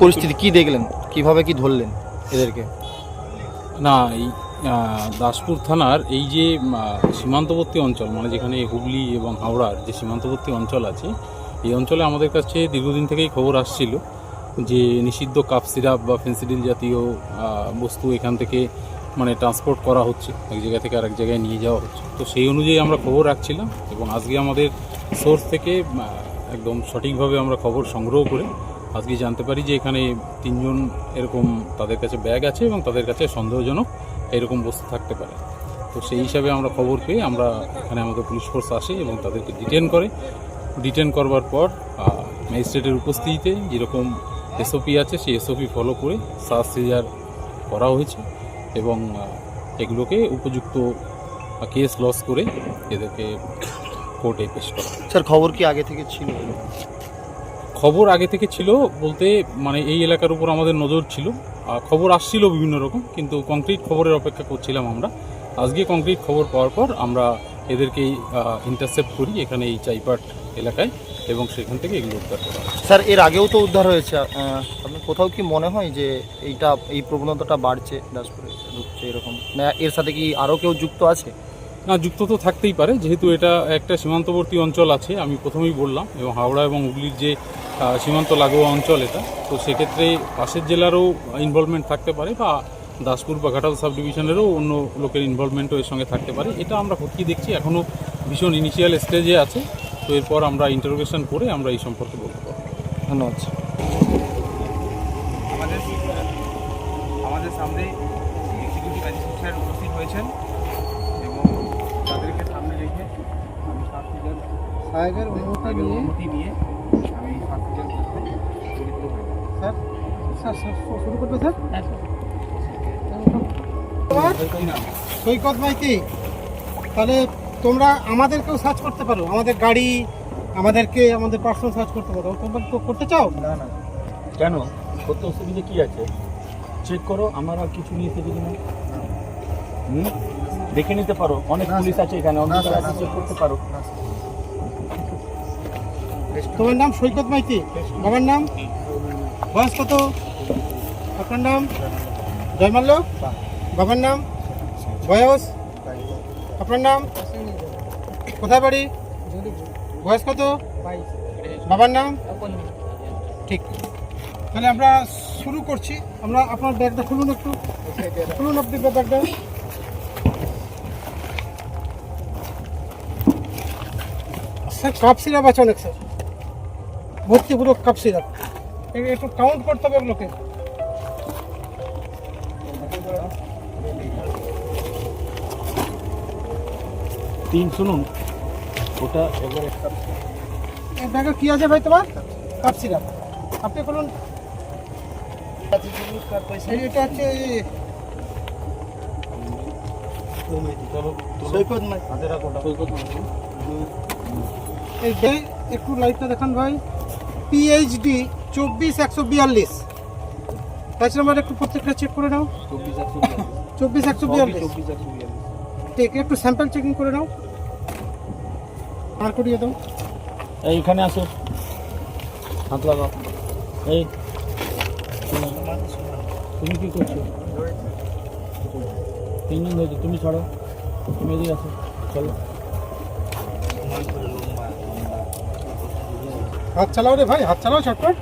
পরিস্থিতি কি দেখলেন? কীভাবে কি ধরলেন এদেরকে? না, এই দাসপুর থানার এই যে সীমান্তবর্তী অঞ্চল মানে যেখানে হুগলি এবং হাওড়ার যে সীমান্তবর্তী অঞ্চল আছে, এই অঞ্চলে আমাদের কাছে দীর্ঘদিন থেকেই খবর আসছিল যে, নিষিদ্ধ কাপ সিরাপ বা ফেন্সিডিল জাতীয় বস্তু এখান থেকে মানে ট্রান্সপোর্ট করা হচ্ছে, এক জায়গা থেকে আরেক জায়গায় নিয়ে যাওয়া হচ্ছে। তো সেই অনুযায়ী আমরা খবর রাখছিলাম এবং আজকে আমাদের সোর্স থেকে একদম সঠিকভাবে আমরা খবর সংগ্রহ করে আজকে জানতে পারি যে এখানে তিনজন এরকম তাদের কাছে ব্যাগ আছে এবং তাদের কাছে সন্দেহজনক এরকম বস্তু থাকতে পারে। তো সেই হিসাবে আমরা খবর পেয়ে আমরা এখানে আমাদের পুলিশ ফোর্স আসে এবং তাদেরকে ডিটেন করে। ডিটেন করবার পর ম্যাজিস্ট্রেটের উপস্থিতিতে যেরকম এসওপি আছে, সেই এসওপি ফলো করে সার্চ সিজার করা হয়েছে এবং এগুলোকে উপযুক্ত কেস লস করে এদেরকে কোর্টে পেশ করা। স্যার, খবর কি আগে থেকে ছিল? খবর আগে থেকে ছিল বলতে মানে এই এলাকার উপর আমাদের নজর ছিল। আর খবর আসছিল বিভিন্ন রকম কিন্তু কংক্রিট খবরের অপেক্ষা করছিলাম আমরা। আজকে কংক্রিট খবর পাওয়ার পর আমরা এদেরকে ইন্টারসেপ্ট করি এখানে এই চাইপাট এলাকায় এবং সেখান থেকে এগুলো উদ্ধার করা স্যার এর আগেও তো উদ্ধার হয়েছে। আপনার কোথাও কি মনে হয় যে এইটা এই প্রবণতাটা বাড়ছে দাসপুরে ঢুকছে এরকম? না এর সাথে কি আরও কেউ যুক্ত আছে? না যুক্ত তো থাকতেই পারে। যেহেতু এটা একটা সীমান্তবর্তী অঞ্চল আছে আমি প্রথমেই বললাম এবং হাওড়া এবং হুগলির যে সীমান্ত লাগোয়া অঞ্চল এটা। তো সেক্ষেত্রে পাশের জেলারও ইনভলভমেন্ট থাকতে পারে বা দাসপুর বা ঘাটাল সাব ডিভিশনেরও অন্য লোকের ইনভলভমেন্টও এর সঙ্গে থাকতে পারে। এটা আমরা কি দেখছি এখনও ভীষণ ইনিশিয়াল স্টেজে আছে। তো এরপর আমরা ইন্টারোগেশন করে আমরা এই সম্পর্কে বলতে পারব ধন্যবাদ আমাদের আমাদের সামনে এক্সিকিউটিভ স্যার উপস্থিত হয়েছেন এবং তাদেরকে সামনে রেখে আমি সাহেবের অনুমতি নিয়ে আমি শাস্তিদার করতে জড়িত হয়ে গেলাম। স্যার। স্যার স্যার, শুরু করবে স্যার? সৈকত মাইতি তাহলে তোমরা আমাদেরকেও সার্চ করতে পারো। আমাদের গাড়ি আমাদেরকে আমাদের পার্সোনাল সার্চ করতে পারো। তোমরা তো করতে চাও? না না। কেন? করতে অসুবিধা কি আছে? চেক করো আমার কিছু নিয়ে এসেছে কিনা হুম? দেখে নিতে পারো। অনেক পুলিশ আছে এখানে অনেক আছে চেক করতে পারো। তোমার নাম সৈকত মাইতি বাবার নাম? বয়স কত? আপনার নাম? জয়মাল্য? বাবার নাম? বয়স? আপনার নাম? কোথায় বাড়ি? বয়স কত? বাবার নাম? ঠিক। তাহলে আমরা শুরু করছি। আমরা আপনার ব্যাগটা খুলুন একটু। খুলুন আপনি ব্যাগটা স্যার, কাপ সিরাপ আছে অনেক, স্যার। ভর্তি পুরো কাপ সিরাপ। একটু কাউন্ট করতে হবে ওগুলোকে। তিন শুনুন। ওটা এবার একটা ব্যাগে কি আছে ভাই তোমার? কাপ সিরাপ আপনি এই এটা হচ্ছে একটু লাইটটা দেখান ভাই। পিএইচডি চব্বিশ একশো বিয়াল্লিশ। প্যাচ নাম্বার একটু প্রত্যেকটা চেক করে নাও। চব্বিশ একশো চব্বিশ একশো বিয়াল্লিশ। একশো ঠিক একটু স্যাম্পল চেকিং করে নাও। আর করিয়ে দাও। এইখানে আসো। হাত লাগাও। এই। তুমি কি করছ? তিনজন ধরেছো তুমি ছাড়ো। তুমি এদিকে আসো চলো। হাত চালাও রে ভাই হাত চালাও চটপট